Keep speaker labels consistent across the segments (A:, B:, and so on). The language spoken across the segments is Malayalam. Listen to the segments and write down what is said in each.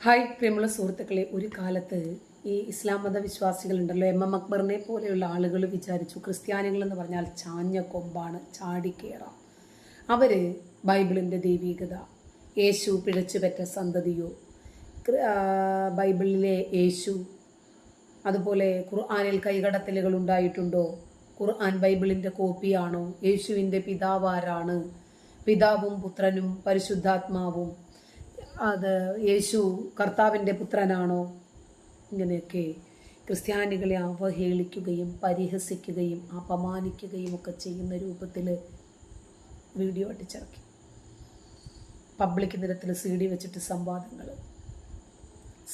A: ഹായ് പ്രിയമുള്ള സുഹൃത്തുക്കളെ ഒരു കാലത്ത് ഈ ഇസ്ലാം മത വിശ്വാസികളുണ്ടല്ലോ എം എം അക്ബറിനെ പോലെയുള്ള ആളുകൾ വിചാരിച്ചു ക്രിസ്ത്യാനികൾ എന്ന് പറഞ്ഞാൽ ചാഞ്ഞ കൊമ്പാണ് ചാടിക്കേറാം അവർ ബൈബിളിന്റെ ദൈവീകത യേശു പിഴച്ചുപറ്റ സന്തതിയോ ബൈബിളിലെ യേശു അതുപോലെ ഖുർആാനിൽ കൈകടത്തലുകൾ ഉണ്ടായിട്ടുണ്ടോ ഖുർആൻ ബൈബിളിന്റെ കോപ്പിയാണോ യേശുവിന്റെ പിതാവാരാണ് പിതാവും പുത്രനും പരിശുദ്ധാത്മാവും അത് യേശു കർത്താവിന്റെ പുത്രനാണോ? ഇങ്ങനെയൊക്കെ ക്രിസ്ത്യാനികളെ അവഹേളിക്കുകയും പരിഹസിക്കുകയും അപമാനിക്കുകയും ഒക്കെ ചെയ്യുന്ന രൂപത്തിൽ വീഡിയോ അടിച്ചിറക്കി. പബ്ലിക് നിരത്തിൽ സി ഡി വെച്ചിട്ട് സംവാദങ്ങൾ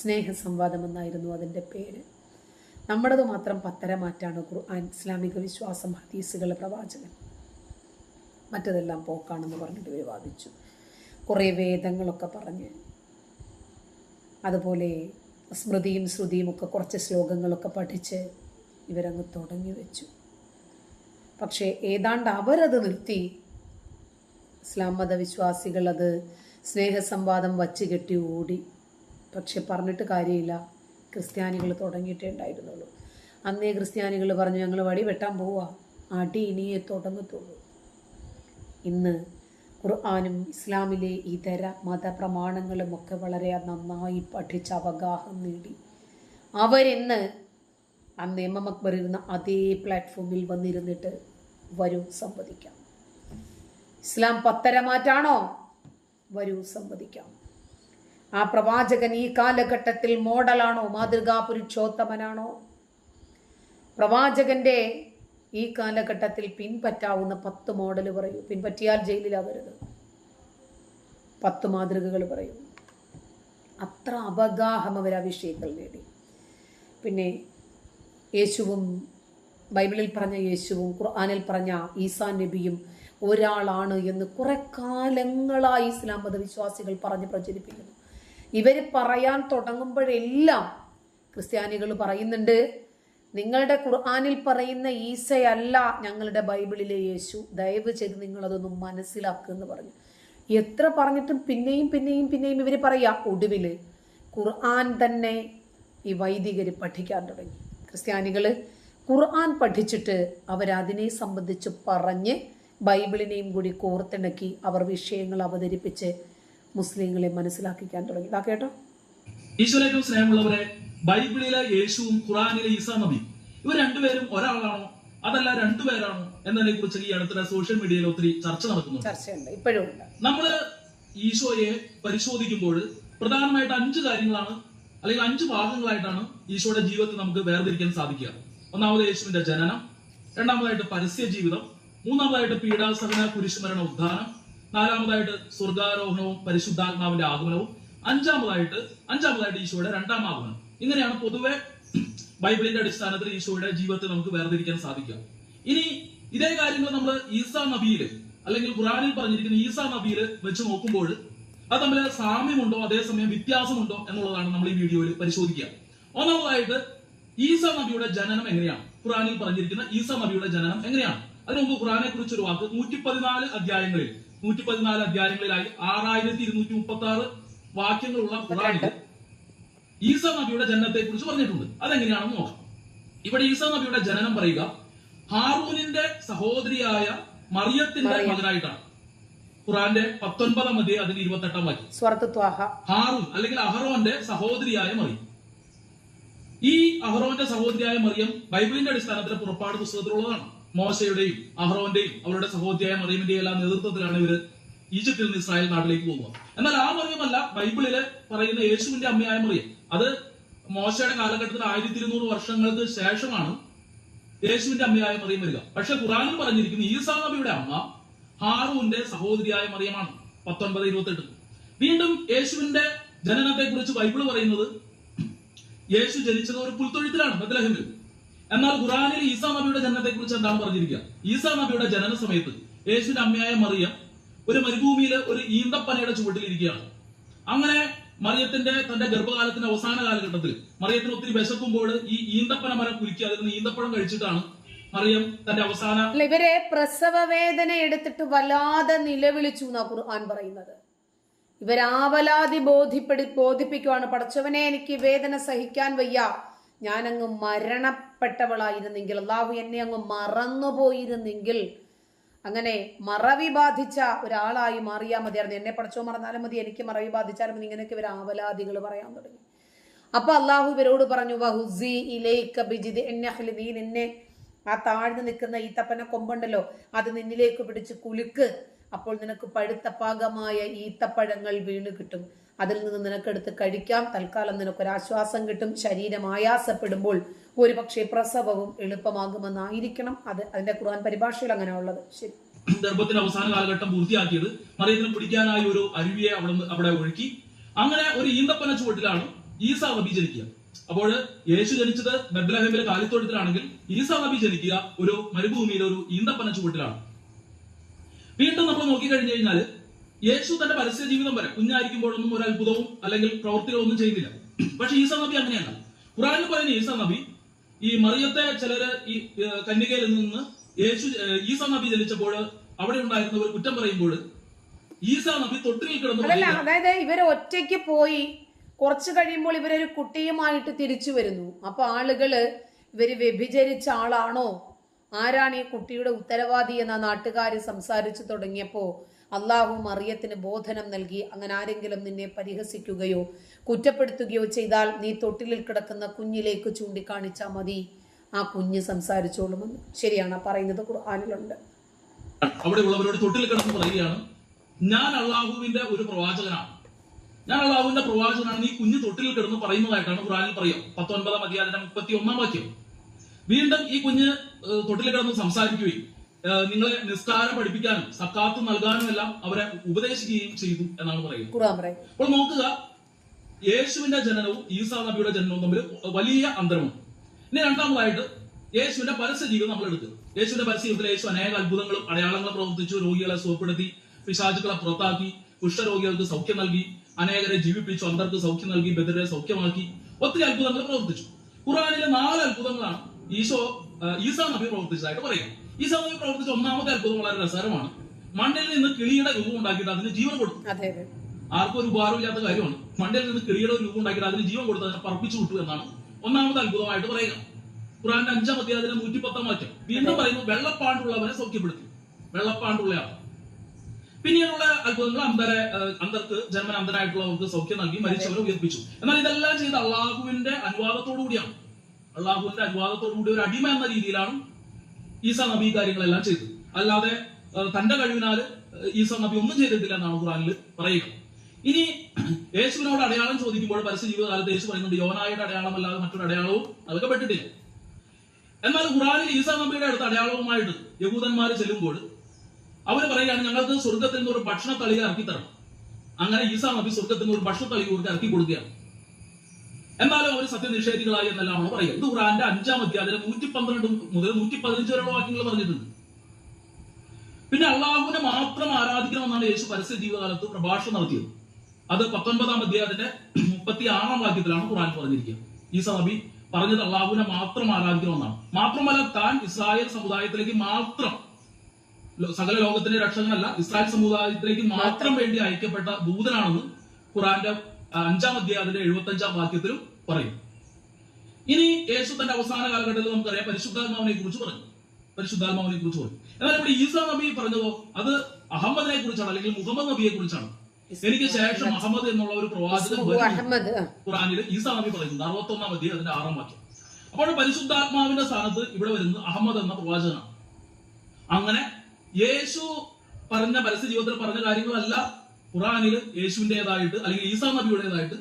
A: സ്നേഹ സംവാദം എന്നായിരുന്നു അതിന്റെ പേര്. നമ്മുടേത് മാത്രം പത്തരമാറ്റാണ് ഖുർആൻ ഇസ്ലാമിക വിശ്വാസം ഹദീസുകൾ പ്രവാചകൻ. മറ്റതെല്ലാം പോക്കാണെന്ന് പറഞ്ഞിട്ട് വിവാദിച്ചു. വാദിച്ചു കുറേ വേദങ്ങളൊക്കെ പറഞ്ഞ്. അതുപോലെ സ്മൃതിയും ശ്രുതിയും ഒക്കെ കുറച്ച് ശ്ലോകങ്ങളൊക്കെ പഠിച്ച് ഇവരങ്ങ് തുടങ്ങി വെച്ചു. പക്ഷേ ഏതാണ്ട് അവരത് നിർത്തി. ഇസ്ലാം മതവിശ്വാസികൾ അത് സ്നേഹസംവാദം വച്ച് കെട്ടി ഓടി. പക്ഷെ പറഞ്ഞിട്ട് കാര്യമില്ല. ക്രിസ്ത്യാനികൾ തുടങ്ങിയിട്ടേ ഉണ്ടായിരുന്നുള്ളൂ. അന്നേ ക്രിസ്ത്യാനികൾ പറഞ്ഞു ഞങ്ങൾ വടി വെട്ടാൻ പോവാ. അടി ഇനിയേ തുടങ്ങത്തുള്ളൂ. ഇന്ന് ഖുർആാനും ഇസ്ലാമിലെ ഇതര മതപ്രമാണങ്ങളും ഒക്കെ വളരെ നന്നായി പഠിച്ച് അവഗാഹം നേടി. അവരിന്ന് അന്ന് എം എം അക്ബർ ഇരുന്ന അതേ പ്ലാറ്റ്ഫോമിൽ വന്നിരുന്നിട്ട് വരൂ സംവദിക്കാം. ഇസ്ലാം പത്തരമാറ്റാണോ വരൂ സംവദിക്കാം. ആ പ്രവാചകൻ ഈ കാലഘട്ടത്തിൽ മോഡലാണോ മാതൃകാ പുരുഷോത്തമനാണോ? പ്രവാചകന്റെ ഈ കാലഘട്ടത്തിൽ പിൻപറ്റാവുന്ന പത്ത് മോഡൽ പറയൂ. പിൻപറ്റിയാൽ ജയിലിലാവരുത്. പത്ത് മാതൃകകൾ പറയൂ. അത്ര അവഗാഹം അവർ ആ വിഷയങ്ങൾ നേടി. പിന്നെ യേശുവും ബൈബിളിൽ പറഞ്ഞ യേശുവും ഖുർആാനിൽ പറഞ്ഞ ഈസാ നബിയും ഒരാളാണ് എന്ന് കുറെ കാലങ്ങളായി ഇസ്ലാം മതവിശ്വാസികൾ പറഞ്ഞ് പ്രചരിപ്പിക്കുന്നു. ഇവർ പറയാൻ തുടങ്ങുമ്പോഴെല്ലാം ക്രിസ്ത്യാനികൾ പറയുന്നുണ്ട് നിങ്ങളുടെ ഖുർആാനിൽ പറയുന്ന ഈസയല്ല ഞങ്ങളുടെ ബൈബിളിലെ യേശു. ദയവ് ചെയ്ത് നിങ്ങളതൊന്ന് മനസ്സിലാക്കുക എന്ന് പറഞ്ഞു. എത്ര പറഞ്ഞിട്ടും പിന്നെയും പിന്നെയും പിന്നെയും ഇവർ പറയാ ഒടുവിൽ ഖുർആൻ തന്നെ ഈ വൈദികർ പഠിക്കാൻ തുടങ്ങി. ക്രിസ്ത്യാനികൾ ഖുർആൻ പഠിച്ചിട്ട് അവരതിനെ സംബന്ധിച്ച് പറഞ്ഞ് ബൈബിളിനെയും കൂടി കോർത്തിണക്കി അവർ വിഷയങ്ങൾ അവതരിപ്പിച്ച് മുസ്ലിങ്ങളെ മനസ്സിലാക്കിക്കാൻ തുടങ്ങി. ഇതാ കേട്ടോ.
B: ഈശ്വരേറ്റവും സ്നേഹമുള്ളവരെ ബൈബിളിലെ യേശുവും ഖുറാനിലെ ഈസാ നബി. ഇവർ രണ്ടുപേരും ഒരാളാണോ? അതല്ല രണ്ടുപേരാണോ? എന്നതിനെ കുറിച്ച് ഈ അടുത്തിടെ സോഷ്യൽ മീഡിയയിൽ ഒത്തിരി ചർച്ച നടക്കുന്നുണ്ട്. നമ്മൾ ഈശോയെ പരിശോധിക്കുമ്പോൾ പ്രധാനമായിട്ട് അഞ്ച് കാര്യങ്ങളാണ് അല്ലെങ്കിൽ അഞ്ച് ഭാഗങ്ങളായിട്ടാണ് ഈശോയുടെ ജീവിതത്തെ നമുക്ക് വേർതിരിക്കാൻ സാധിക്കുക. ഒന്നാമത് യേശുവിന്റെ ജനനം രണ്ടാമതായിട്ട് പരസ്യ ജീവിതം മൂന്നാമതായിട്ട് പീഡാസഹന കുരിശുമരണ ഉദ്ധാനം നാലാമതായിട്ട് സ്വർഗാരോഹണവും പരിശുദ്ധാത്മാവിന്റെ ആഗമനവും അഞ്ചാമതായിട്ട് അഞ്ചാമതായിട്ട് ഈശോയുടെ രണ്ടാം ആഗമനം ഇങ്ങനെയാണ് പൊതുവെ ബൈബിളിന്റെ അടിസ്ഥാനത്തിൽ ഈശോയുടെ ജീവിതത്തെ നമുക്ക് വേർതിരിക്കാൻ സാധിക്കുക. ഇനി ഇതേ കാര്യങ്ങൾ നമ്മൾ ഈസാ നബിയിൽ അല്ലെങ്കിൽ ഖുറാനിൽ പറഞ്ഞിരിക്കുന്ന ഈസാ നബിയിൽ വെച്ച് നോക്കുമ്പോൾ അത് തമ്മിൽ സാമ്യമുണ്ടോ അതേസമയം വ്യത്യാസമുണ്ടോ എന്നുള്ളതാണ് നമ്മൾ ഈ വീഡിയോയിൽ പരിശോധിക്കുക. ഒന്നാമതായിട്ട് ഈസാ നബിയുടെ ജനനം എങ്ങനെയാണ്? ഖുറാനിൽ പറഞ്ഞിരിക്കുന്ന ഈസാ നബിയുടെ ജനനം എങ്ങനെയാണ്? അതിനു മുമ്പ് ഖുറാനെ കുറിച്ച് ഒരു വാക്ക് നൂറ്റി പതിനാല് അധ്യായങ്ങളിൽ നൂറ്റി പതിനാല് അധ്യായങ്ങളിലായി ആറായിരത്തി ഇരുന്നൂറ്റി മുപ്പത്തി ആറ് വാക്യങ്ങളുള്ള ഖുറാനിൽ ഈസ നബിയുടെ ജനനത്തെ കുറിച്ച് പറഞ്ഞിട്ടുണ്ട്. അതെങ്ങനെയാണെന്ന് നോക്കാം. ഇവിടെ ഈസ നബിയുടെ ജനനം പറയുക ഹാറൂനിന്റെ സഹോദരിയായ മറിയത്തിന്റെ
A: മറിയം.
B: മകനായിട്ടാണ്. ഖുറാന്റെ പത്തൊൻപതാം മതി അതിന് ഇരുപത്തെട്ടാം വാക്യം. ഹാറൂൻ അല്ലെങ്കിൽ അഹറോന്റെ സഹോദരിയായ മറിയം. ഈ അഹറോന്റെ സഹോദരിയായ മറിയം ബൈബിളിന്റെ അടിസ്ഥാനത്തിൽ പുറപ്പാട് പുസ്തകത്തിലുള്ളതാണ്. മോശയുടെയും അഹ്റോന്റെയും അവരുടെ സഹോദരിയായ മറിയമിന്റെയും എല്ലാം നേതൃത്വത്തിലാണ് ഇവർ ഈജിപ്തിൽ നിന്ന് ഇസ്രായേൽ നാട്ടിലേക്ക് പോകുക എന്നാൽ ആ മറിയമല്ല ബൈബിളിൽ പറയുന്ന യേശുവിന്റെ അമ്മയായ മറിയം. അത് മോശയുടെ കാലഘട്ടത്തിൽ ആയിരത്തി ഇരുന്നൂറ് വർഷങ്ങൾക്ക് ശേഷമാണ് യേശുവിന്റെ അമ്മയായ മറിയം വരിക. പക്ഷെ ഖുറാനിൽ പറഞ്ഞിരിക്കുന്നു ഈസാ നബിയുടെ അമ്മ ഹാറൂന്റെ സഹോദരിയായ മറിയമാണ്. പത്തൊൻപത് ഇരുപത്തെട്ട്. വീണ്ടും യേശുവിന്റെ ജനനത്തെ കുറിച്ച് ബൈബിൾ പറയുന്നത് യേശു ജനിച്ചത് ഒരു പുൽത്തൊഴുത്തിലാണ് ബദ്ലഹമിൽ എന്നാൽ ഖുറാനിൽ ഈസാ നബിയുടെ ജനനത്തെ കുറിച്ച് എന്താണ് പറഞ്ഞിരിക്കുക? ഈസാ നബിയുടെ ജനന സമയത്ത് യേശുവിന്റെ അമ്മയായ മറിയം ഒരു മരുഭൂമിയിൽ ഒരു ഈന്തപ്പനയുടെ ചുവട്ടിലിരിക്കുകയാണ്. അങ്ങനെ മറിയത്തിന്റെ തന്റെ ഗർഭകാലത്തിന്റെ അവസാന കാലഘട്ടത്തിൽ മറിയത്തിന് ഒത്തിരി വിശക്കുമ്പോൾ ഈ ഈന്തപ്പന മരം കുലുക്കി അതിൽ നിന്ന് ഈന്തപ്പഴം കഴിച്ചിട്ടാണ് മറിയം തന്റെ അവസാന
A: ഇവരെ പ്രസവ വേദന എടുത്തിട്ട് വല്ലാതെ നിലവിളിച്ചു എന്നാ ഖുർആൻ പറയുന്നത്. ഇവരാവലാതി ബോധ്യപ്പെടു ബോധിപ്പിക്കുവാണ്. പടച്ചവനെ എനിക്ക് വേദന സഹിക്കാൻ വയ്യ. ഞാനങ്ങ് മരണപ്പെട്ടവളായിരുന്നെങ്കിൽ അള്ളാഹു എന്നെ അങ്ങ് മറന്നുപോയിരുന്നെങ്കിൽ അങ്ങനെ മറവി ബാധിച്ച ഒരാളായി മാറിയാൽ മതിയായിരുന്നു എന്നെ പഠിച്ചോ മറന്നാലും മതി എനിക്ക് മറവി ബാധിച്ചാലും മതി ഇങ്ങനെയൊക്കെ ഇവർ ആവലാദികൾ പറയാൻ തുടങ്ങി. അപ്പൊ അള്ളാഹു ഇവരോട് പറഞ്ഞു വഹുസി ബിജിദ് നീ നിന്നെ ആ താഴ്ന്ന് നിൽക്കുന്ന ഈ തപ്പന കൊമ്പുണ്ടല്ലോ അത് നിന്നിലേക്ക് പിടിച്ച് കുലുക്ക്. അപ്പോൾ നിനക്ക് പഴുത്ത പാകമായ ഈത്തപ്പഴങ്ങൾ വീണ് കിട്ടും. അതിൽ നിന്ന് നിനക്കെടുത്ത് കഴിക്കാം. തൽക്കാലം നിനക്കൊരാശ്വാസം കിട്ടും. ശരീരം ആയാസപ്പെടുമ്പോൾ ഒരുപക്ഷെ പ്രസവവും എളുപ്പമാകുമെന്നായിരിക്കണം. അത് അതിന്റെ ഖുർആൻ പരിഭാഷയിൽ അങ്ങനെ ഉള്ളത് ശരി
B: ഗർഭത്തിന്റെ അവസാന കാലഘട്ടം പൂർത്തിയാക്കിയത് മറിയത്തിന് പിടിക്കാനായി ഒരു അരുവിയെ അവിടെ അവിടെ ഒഴുക്കി. അങ്ങനെ ഒരു ഈന്തപ്പന ചുവട്ടിലാണ് ഈസ നബി ജനിക്കുക. അപ്പോൾ യേശു ജനിച്ചത് ബദ്ലഹേമിലെ കാലിത്തോട്ടത്തിലാണെങ്കിൽ ഈസ നബി ജനിക്കുക ഒരു മരുഭൂമിയിലെ ഒരു ഈന്തപ്പന ചുവട്ടിലാണ്. വീണ്ടും നമ്മൾ നോക്കിക്കഴിഞ്ഞു കഴിഞ്ഞാൽ യേശു തന്റെ പരസ്യ ജീവിതം വരെ കുഞ്ഞായിരിക്കുമ്പോഴൊന്നും ഒരു അത്ഭുതവും അല്ലെങ്കിൽ പ്രവൃത്തികളൊന്നും ചെയ്തില്ല പക്ഷെ ഈസ നബി അങ്ങനെയല്ല. ഖുറാനിൽ പറയുന്ന ഈസ നബി ഈ മറിയത്തെ ചിലര് ഈ കന്യകയിൽ നിന്ന് യേശു ഈസ നബി ജനിച്ചപ്പോൾ അവിടെ ഉണ്ടായിരുന്നവർ കുറ്റം പറയുമ്പോൾ ഈസ നബി തൊട്ടിൽ കിടന്നു
A: അതായത് ഇവർ ഒറ്റയ്ക്ക് പോയി കുറച്ചു കഴിയുമ്പോൾ ഇവരൊരു കുട്ടിയുമായിട്ട് തിരിച്ചു വരുന്നു. അപ്പൊ ആളുകൾ ഇവർ വ്യഭിചരിച്ച ആളാണോ? ആരാണ് ഈ കുട്ടിയുടെ ഉത്തരവാദി എന്ന നാട്ടുകാർ സംസാരിച്ചു തുടങ്ങിയപ്പോ അള്ളാഹു മറിയത്തിന് ബോധനം നൽകി അങ്ങനെ ആരെങ്കിലും നിന്നെ പരിഹസിക്കുകയോ കുറ്റപ്പെടുത്തുകയോ ചെയ്താൽ നീ തൊട്ടിലിൽ കിടക്കുന്ന കുഞ്ഞിലേക്ക് ചൂണ്ടിക്കാണിച്ചാൽ മതി. ആ കുഞ്ഞ് സംസാരിച്ചോളുമെന്ന്. ശരിയാണ് പറയുന്നത് ഖുർആാനിലുണ്ട്.
B: അവിടെയുള്ളവരോട് തൊട്ടിൽ കിടന്ന് പറയുകയാണ് ഞാൻ അള്ളാഹുവിന്റെ ഒരു പ്രവാചകനാണ്. ഞാൻ അള്ളാഹുവിന്റെ പ്രവാചകനാണ്. നീ കുഞ്ഞ് തൊട്ടിൽ കിടന്ന് പറയുന്നതായിട്ടാണ് ഖുറാനിൽ പറയാം പത്തൊൻപതാം അധ്യായത്തിന്റെ മുപ്പത്തി ഒന്നാം വാക്യം. വീണ്ടും ഈ കുഞ്ഞ് തൊട്ടിൽ കിടന്ന് സംസാരിക്കുകയും നിങ്ങളെ നിസ്കാരം പഠിപ്പിക്കാനും സക്കാത്ത് നൽകാനും എല്ലാം അവരെ ഉപദേശിക്കുകയും ചെയ്തു എന്നാണ് പറയുന്നത്. അപ്പോൾ നോക്കുക യേശുവിന്റെ ജനനവും ഈസാ നബിയുടെ ജനനവും തമ്മിൽ വലിയ അന്തരമുണ്ട്. ഇനി രണ്ടാമതായിട്ട് യേശുവിന്റെ പരസ്യ ജീവിതം നമ്മൾ എടുക്കുക. യേശുവിന്റെ പരസ്യ ജീവിതത്തിൽ യേശു അനേക അത്ഭുതങ്ങളും അടയാളങ്ങളും പ്രവർത്തിച്ചു രോഗികളെ സുഖപ്പെടുത്തി പിശാചുക്കളെ പുറത്താക്കി കുഷ്ഠരോഗികൾക്ക് സൗഖ്യം നൽകി അനേകരെ ജീവിപ്പിച്ചു അന്തർക്ക് സൗഖ്യം നൽകി ബദരെ സൗഖ്യമാക്കി ഒത്തിരി അത്ഭുതങ്ങൾ പ്രവർത്തിച്ചു. ഖുറാനിലെ നാല് അത്ഭുതങ്ങളാണ് ഈശോ ഈസാ നബി പ്രവർത്തിച്ചതായിട്ട് പറയുക ഈസാ സാമൂഹ്യ പ്രവർത്തിച്ച ഒന്നാമത്തെ അത്ഭുതം വളരെ രസകരമാണ്. മണ്ണിൽ നിന്ന് കിളിയുടെ രൂപം ഉണ്ടാക്കിയിട്ട് അതിന് ജീവൻ കൊടുത്തു. ആർക്കും ഒരു ഉപകാരമില്ലാത്ത കാര്യമാണ്. മണ്ണിൽ നിന്ന് കിളിയുടെ രൂപം ഉണ്ടാക്കിയിട്ട് അതിന് ജീവൻ കൊടുത്ത് അതിനെ പറപ്പിച്ചു വിട്ടു എന്നാണ് ഒന്നാമത്തെ അത്ഭുതമായിട്ട് പറയുക. ഖുറാന്റെ അഞ്ചാം അധ്യായത്തിന്റെ നൂറ്റി പത്താം വാക്യം. വീണ്ടും പറയുന്നു വെള്ളപ്പാണ്ടുള്ളവനെ സൗഖ്യപ്പെടുത്തി. വെള്ളപ്പാണ്ടുള്ളയാൾ. പിന്നീടുള്ള അത്ഭുതങ്ങൾ അന്തരെ അന്തർക്ക് ജന്മൻ അന്തരായിട്ടുള്ളവർക്ക് സൗഖ്യം നൽകി മരിച്ചവരെ ഉയർപ്പിച്ചു. എന്നാൽ ഇതെല്ലാം ചെയ്ത് അള്ളാഹുവിന്റെ അനുവാദത്തോടു കൂടിയാണ്. അള്ളാഹുവിന്റെ അനുവാദത്തോടു കൂടി ഒരു അടിമ എന്ന രീതിയിലാണ് ഈസാ നബി കാര്യങ്ങളെല്ലാം ചെയ്തു. അല്ലാതെ തന്റെ കഴിവിനാൽ ഈസ നബി ഒന്നും ചെയ്തിട്ടില്ല എന്നാണ് ഖുറാനിൽ പറയുക ഇനി യേശുവിനോട് അടയാളം ചോദിക്കുമ്പോൾ പരസ്യ ജീവിതകാലത്ത് യേശു പറയുന്നുണ്ട് യോനായുടെ അടയാളം അല്ലാതെ മറ്റൊരു അടയാളവും അതൊക്കെ പെട്ടിട്ടില്ല. എന്നാൽ ഖുറാനിൽ ഈസ നബിയുടെ അടുത്ത് അടയാളവുമായിട്ട് യഹൂദന്മാർ ചെല്ലുമ്പോൾ അവർ പറയുകയാണ് ഞങ്ങൾക്ക് സ്വർഗത്തിൽ നിന്ന് ഒരു ഭക്ഷണ തളിക ഇറക്കി തരണം അങ്ങനെ ഈസാ നബി സ്വർഗത്തിൽ നിന്ന് ഒരു ഭക്ഷണ തളിക ഇവർക്ക് ഇറക്കി കൊടുക്കുകയാണ്. എന്നാലും അവർ സത്യനിഷേധികളായി എന്നെല്ലാമാണ് പറയുക. ഇത് ഖുറാന്റെ അഞ്ചാം അധ്യായത്തിലെ നൂറ്റി പന്ത്രണ്ട് മുതൽ നൂറ്റി പതിനഞ്ച് വരെയുള്ള വാക്യങ്ങൾ പറഞ്ഞിട്ടുണ്ട്. പിന്നെ അള്ളാഹുവിനെ മാത്രം ആരാധിക്കണമെന്നാണ് യേശു പരസ്യ ജീവകാലത്ത് പ്രഭാഷണം നടത്തിയത്. അത് പത്തൊൻപതാം അധ്യായത്തിന്റെ മുപ്പത്തി ആറാം വാക്യത്തിലാണ് ഖുറാൻ പറഞ്ഞിരിക്കുക. ഈ നബി പറഞ്ഞത് അള്ളാഹുവിനെ മാത്രം ആരാധിക്കണമെന്നാണ്. മാത്രമല്ല താൻ ഇസ്രായേൽ സമുദായത്തിലേക്ക് മാത്രം സകല ലോകത്തിന്റെ രക്ഷകനല്ല ഇസ്രായേൽ സമുദായത്തിലേക്ക് മാത്രം വേണ്ടി അയക്കപ്പെട്ട ദൂതനാണെന്ന് ഖുറാന്റെ അഞ്ചാം അധ്യായത്തിന്റെ എഴുപത്തി അഞ്ചാം വാക്യത്തിലും പറയും. ഇനി യേശു തന്റെ അവസാന കാലഘട്ടത്തിൽ നമുക്കറിയാം പരിശുദ്ധാത്മാവിനെ കുറിച്ച് പറഞ്ഞു. പരിശുദ്ധാത്മാവിനെ കുറിച്ച് പറഞ്ഞു. എന്നാൽ ഇവിടെ ഈസാ നബി പറഞ്ഞതോ അത് അഹമ്മദിനെ കുറിച്ചാണ് അല്ലെങ്കിൽ മുഹമ്മദ് നബിയെ കുറിച്ചാണ് എനിക്ക് ശേഷം അഹമ്മദ് എന്നുള്ള ഒരു പ്രവാചകൻ ഖുറാനിൽ ഈസാ നബി പറയുന്നത് അറുപത്തൊന്നാം അധ്യായം അതിന്റെ ആറാം വാക്യം. അപ്പോൾ പരിശുദ്ധാത്മാവിന്റെ സ്ഥാനത്ത് ഇവിടെ വരുന്നത് അഹമ്മദ് എന്ന പ്രവാചകനാണ്. അങ്ങനെ യേശു പറഞ്ഞ പരസ്യ ജീവിതത്തിൽ പറഞ്ഞ കാര്യങ്ങളല്ല ഖുറാനിൽ യേശുവിന്റെതായിട്ട് അല്ലെങ്കിൽ ഈസാ നബിയുടേതായിട്ട്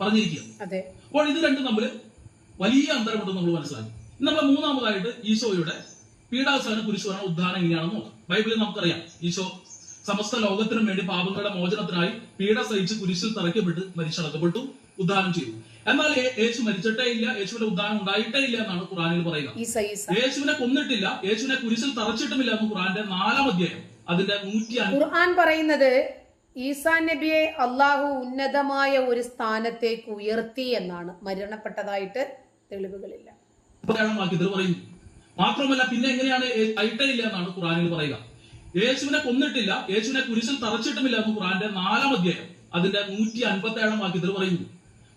B: പറഞ്ഞിരിക്കുക
A: അതെ.
B: അപ്പോൾ ഇത് രണ്ടും തമ്മിൽ വലിയ അന്തരമുണ്ടെന്ന് നമ്മൾ മനസ്സിലാക്കി നമ്മൾ മൂന്നാമതായിട്ട് ഈശോയുടെ പീഡാസഹന കുരിശുവരണ ഉദ്ധാരണം എങ്ങനെയാണെന്ന് നോക്കാം. ബൈബിളിൽ നമുക്കറിയാം ഈശോ സമസ്ത ലോകത്തിനും വേണ്ടി പാപങ്ങളുടെ മോചനത്തിനായി പീഡ സഹിച്ച് കുരിശിൽ തറയ്ക്കപ്പെട്ട് മരിച്ചടക്കപ്പെട്ടു ഉദ്ധാനം ചെയ്തു. എന്നാൽ യേശു മരിച്ചിട്ടേ ഇല്ല യേശുവിന്റെ ഉദ്ധാനം ഉണ്ടായിട്ടേ ഇല്ല എന്നാണ് ഖുറാനിൽ
A: പറയുന്നത്
B: യേശുവിനെ കൊന്നിട്ടില്ല യേശുവിനെ കുരിശിൽ തറച്ചിട്ടുമില്ല എന്ന് ഖുറാന്റെ നാലാം അധ്യായം അതിന്റെ നൂറ്റി
A: ഖുർആൻ പറയുന്നത് ഈസാ നബിയെ അള്ളാഹു ഉന്നതമായ ഒരു സ്ഥാനത്തേക്ക് ഉയർത്തി എന്നാണ് മരണപ്പെട്ടതായിട്ട് തെളിവുകളില്ല.
B: മാത്രമല്ല പിന്നെ എങ്ങനെയാണ് അയിട്ടയില്ല എന്നാണ് ഖുറാനിൽ പറയുക. യേശുവിനെ കൊന്നിട്ടില്ല യേശുവിനെ കുരിശിൽ തറച്ചിട്ടുമില്ല എന്ന് ഖുറാന്റെ നാലാം അധ്യായം അതിന്റെ നൂറ്റി അൻപത്തി ഏഴാം വാക്യത്തിൽ പറയുന്നു.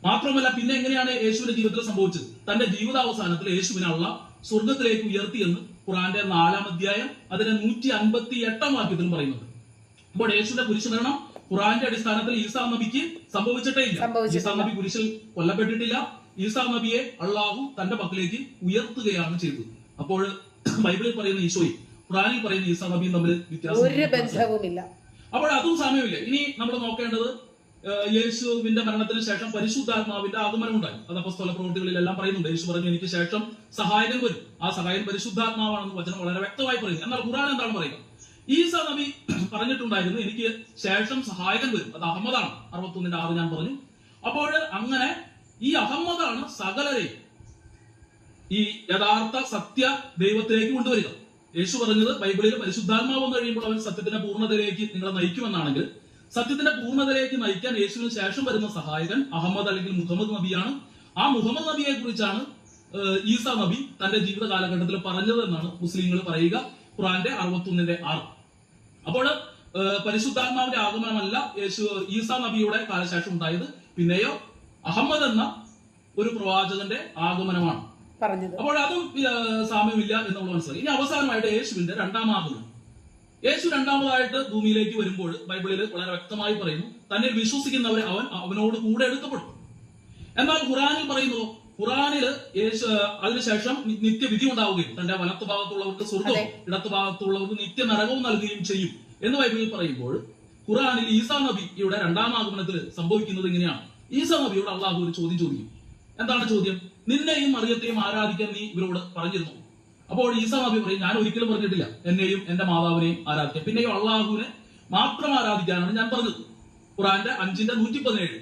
B: മാത്രമല്ല പിന്നെ എങ്ങനെയാണ് യേശുവിന്റെ ജീവിതത്തിൽ സംഭവിച്ചത്? തന്റെ ജീവിതാവസാനത്തിൽ യേശുവിനെ അള്ള സ്വർഗത്തിലേക്ക് ഉയർത്തിയെന്ന് ഖുറാന്റെ നാലാം അധ്യായം അതിന്റെ നൂറ്റി അൻപത്തി എട്ടാം വാക്യത്തിലും പറയുന്നുണ്ട്. അപ്പോൾ യേശുവിന്റെ കുരിശുമരണം ഖുറാന്റെ അടിസ്ഥാനത്തിൽ ഈസാ നബിക്ക് സംഭവിച്ചിട്ടേ ഇല്ല.
A: സംഭവിച്ചിട്ടില്ല.
B: ഈസാ നബി കുരിശിൽ കൊല്ലപ്പെട്ടിട്ടില്ല. ഈസാ നബിയെ അള്ളാഹു തന്റെ മക്കളിലേക്ക് ഉയർത്തുകയാണ് ചെയ്തത്. അപ്പോൾ ബൈബിളിൽ പറയുന്ന ഈശോയും ഖുറാനിൽ പറയുന്ന ഈസാ നബിയും തമ്മിൽ വ്യത്യാസം അപ്പോൾ അതും സമയമില്ല. ഇനി നമ്മൾ നോക്കേണ്ടത് യേശുവിന്റെ മരണത്തിന് ശേഷം പരിശുദ്ധാത്മാവിന്റെ ആഗമനം ഉണ്ടായി. അത് അപ്പസ്തോല പ്രവൃത്തികളിലെല്ലാം പറയുന്നുണ്ട്. യേശു പറഞ്ഞു എനിക്ക് ശേഷം സഹായകൻ വരും. ആ സഹായൻ പരിശുദ്ധാത്മാവാണെന്ന് വചനം വളരെ വ്യക്തമായി പറയുന്നു. എന്നാൽ ഖുറാൻ എന്താണ് പറയുക ഈസ നബി പറഞ്ഞിട്ടുണ്ടായിരുന്നു എനിക്ക് ശേഷം സഹായകൻ വരും. അത് അഹമ്മദാണ്. അറുപത്തൊന്നിന്റെ ആറ് ഞാൻ പറഞ്ഞു. അപ്പോൾ അങ്ങനെ ഈ അഹമ്മദാണ് സകലരെയും ഈ യഥാർത്ഥ സത്യ ദൈവത്തിലേക്ക് കൊണ്ടുവരിക. യേശു പറഞ്ഞത് ബൈബിളിൽ പരിശുദ്ധാത്മാവ് വന്നു കഴിയുമ്പോൾ അവൻ സത്യത്തിന്റെ പൂർണതയിലേക്ക് നിങ്ങളെ നയിക്കുമെന്നാണെങ്കിൽ സത്യത്തിന്റെ പൂർണതയിലേക്ക് നയിക്കാൻ യേശുവിന് ശേഷം വരുന്ന സഹായകൻ അഹമ്മദ് അല്ലെങ്കിൽ മുഹമ്മദ് നബിയാണ്. ആ മുഹമ്മദ് നബിയെ കുറിച്ചാണ് ഈസ നബി തന്റെ ജീവിത കാലഘട്ടത്തിൽ പറഞ്ഞത് എന്നാണ് മുസ്ലിങ്ങൾ പറയുക. ഖുറാന്റെ അറുപത്തൊന്നിന്റെ ആറ്. അപ്പോൾ പരിശുദ്ധാത്മാവിന്റെ ആഗമനമല്ല യേശു ഈസ നബിയുടെ കാലശേഷം ഉണ്ടായത്. പിന്നെയോ അഹമ്മദ് എന്ന ഒരു പ്രവാചകന്റെ ആഗമനമാണ്. അപ്പോൾ അതും സാമ്യമില്ല സാമ്യമില്ല എന്നുള്ള മനസ്സിലായി. ഇനി അവസാനമായിട്ട് യേശുവിന്റെ രണ്ടാം ആഗമനം യേശു രണ്ടാമതായിട്ട് ഭൂമിയിലേക്ക് വരുമ്പോൾ ബൈബിളിൽ വളരെ വ്യക്തമായി പറയുന്നു തന്നെ വിശ്വസിക്കുന്നവരെ അവൻ അവനോട് കൂടെ എടുക്കപ്പെടും. എന്നാൽ ഖുറാനിൽ പറയുന്നു ഖുറാനിൽ യേശു അതിനുശേഷം നിത്യവിധി ഉണ്ടാവുകയും തന്റെ വലത്ത് ഭാഗത്തുള്ളവർക്ക് സ്വർഗവും ഇടത്ത് ഭാഗത്തുള്ളവർക്ക് നിത്യ നരകവും നൽകുകയും ചെയ്യും എന്ന് ബൈബിളിൽ പറയുമ്പോൾ ഖുറാനിൽ ഈസാ നബിയുടെ രണ്ടാം ആഗമനത്തിൽ സംഭവിക്കുന്നത് ഇങ്ങനെയാണ് ഈസാ നബിയോട് അള്ളാഹു ഒരു ചോദ്യം ചോദിക്കും. എന്താണ് ചോദ്യം? നിന്നെയും മറിയത്തെയും ആരാധിക്കാൻ നീ ഇവരോട് പറഞ്ഞിരുന്നു. അപ്പോൾ ഈസാ നബി പറയും ഞാൻ ഒരിക്കലും പറഞ്ഞിട്ടില്ല. എന്നെയും എന്റെ മാതാവിനെയും ആരാധിക്കാം പിന്നെയും അള്ളാഹുവിനെ മാത്രം ആരാധിക്കാനാണ് ഞാൻ പറഞ്ഞത്. ഖുറാന്റെ അഞ്ചിന്റെ നൂറ്റി പതിനേഴ്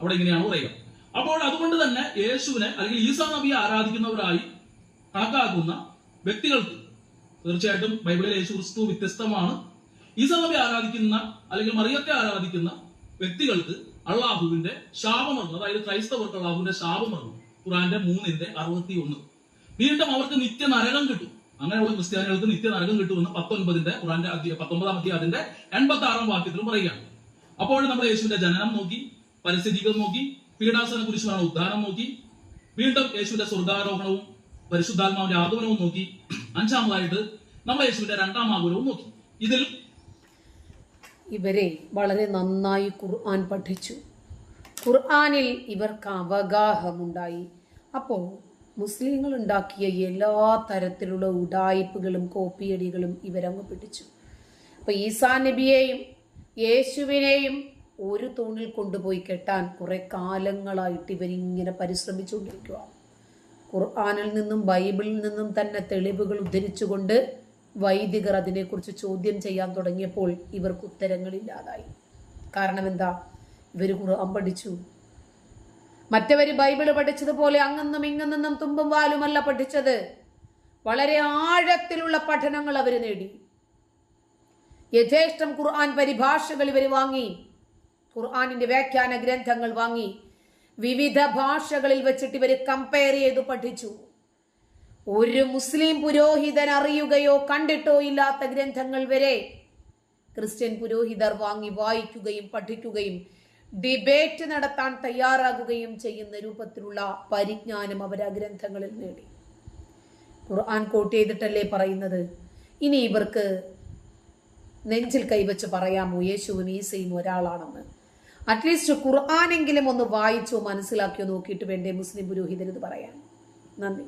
B: അവിടെ ഇങ്ങനെയാണ് പറയുക. അപ്പോൾ അതുകൊണ്ട് തന്നെ യേശുവിനെ അല്ലെങ്കിൽ ഈസാ നബിയെ ആരാധിക്കുന്നവരായി കണക്കാക്കുന്ന വ്യക്തികൾക്ക് തീർച്ചയായിട്ടും ബൈബിളിൽ യേശു ക്രിസ്തു വ്യത്യസ്തമാണ്. ഈസാ നബി ആരാധിക്കുന്ന അല്ലെങ്കിൽ മറിയത്തെ ആരാധിക്കുന്ന വ്യക്തികൾക്ക് അള്ളാഹുവിന്റെ ശാപമറന്നു അതായത് ക്രൈസ്തവർക്ക് അള്ളാഹുവിന്റെ ശാപമർന്നു ഖുറാന്റെ മൂന്നിന്റെ അറുപത്തി ഒന്ന് വീണ്ടും അവർക്ക് നിത്യ നരകം കിട്ടും. അങ്ങനെയുള്ള ക്രിസ്ത്യാനികൾക്ക് നിത്യ നരകം കിട്ടുമെന്ന് പത്തൊൻപതിന്റെ ഖുറാന്റെ പത്തൊമ്പതാം അധ്യായത്തിന്റെ എൺപത്തി ആറാം വാക്യത്തിലും പറയുകയാണ്. അപ്പോൾ നമ്മൾ യേശുവിന്റെ ജനനം നോക്കി പരിസ്ഥിതികൾ നോക്കി പീഡാസന കുരിശുമാണ് ഉദ്ധാനം നോക്കി വീണ്ടും യേശുവിന്റെ സ്വർഗാരോഹണവും പരിശുദ്ധാത്മാവിന്റെ ആഗമനവും നോക്കി അഞ്ചാമതായിട്ട് നമ്മൾ യേശുവിന്റെ രണ്ടാം ആഗമനവും നോക്കി. ഇതിൽ
A: ഇവരെ വളരെ നന്നായി ഖുർആൻ പഠിച്ചു. ഖുർആനിൽ ഇവർക്ക് അവഗാഹമുണ്ടായി. അപ്പോൾ മുസ്ലിങ്ങൾ ഉണ്ടാക്കിയ എല്ലാ തരത്തിലുള്ള ഉടായിപ്പുകളും കോപ്പിയടികളും ഇവരങ്ങ് പിടിച്ചു. അപ്പൊ ഈസാ നബിയെയും യേശുവിനെയും ഒരു തൂണിൽ കൊണ്ടുപോയി കെട്ടാൻ കുറെ കാലങ്ങളായിട്ട് ഇവരിങ്ങനെ പരിശ്രമിച്ചുകൊണ്ടിരിക്കുക ഖുർആാനിൽ നിന്നും ബൈബിളിൽ നിന്നും തന്നെ തെളിവുകൾ ഉദ്ധരിച്ചുകൊണ്ട് വൈദികർ അതിനെക്കുറിച്ച് ചോദ്യം ചെയ്യാൻ തുടങ്ങിയപ്പോൾ ഇവർക്ക് ഉത്തരങ്ങളില്ലാതായി. കാരണം എന്താ ഇവർ ഖുർആൻ പഠിച്ചു. മറ്റവർ ബൈബിൾ പഠിച്ചതുപോലെ അങ്ങെന്നും ഇങ്ങെന്നും തുമ്പും വാലുമല്ല പഠിച്ചത്. വളരെ ആഴത്തിലുള്ള പഠനങ്ങൾ അവർ നേടി. യഥേഷ്ടം ഖുർആൻ പരിഭാഷകൾ ഇവർ വാങ്ങി. ഖുർആനിന്റെ വ്യാഖ്യാന ഗ്രന്ഥങ്ങൾ വാങ്ങി വിവിധ ഭാഷകളിൽ വെച്ചിട്ട് ഇവർ കമ്പയർ ചെയ്ത് പഠിച്ചു. ഒരു മുസ്ലിം പുരോഹിതൻ അറിയുകയോ കണ്ടിട്ടോ ഇല്ലാത്ത ഗ്രന്ഥങ്ങൾ വരെ ക്രിസ്ത്യൻ പുരോഹിതർ വാങ്ങി വായിക്കുകയും പഠിക്കുകയും ഡിബേറ്റ് നടത്താൻ തയ്യാറാകുകയും ചെയ്യുന്ന രൂപത്തിലുള്ള പരിജ്ഞാനം അവർ ആ ഗ്രന്ഥങ്ങളിൽ നേടി. ഖുർആൻ കോട്ട് ചെയ്തിട്ടല്ലേ പറയുന്നത്? ഇനി ഇവർക്ക് നെഞ്ചിൽ കൈവച്ച് പറയാമോ? യേശുവും ഈസയും ഒരാളാണെന്ന്. അറ്റ്ലീസ്റ്റ് ഖുർആാനെങ്കിലും ഒന്ന് വായിച്ചോ മനസ്സിലാക്കിയോ നോക്കിയിട്ട് വേണ്ടേ മുസ്ലിം പുരോഹിതർ ഇത് പറയാൻ? നന്ദി.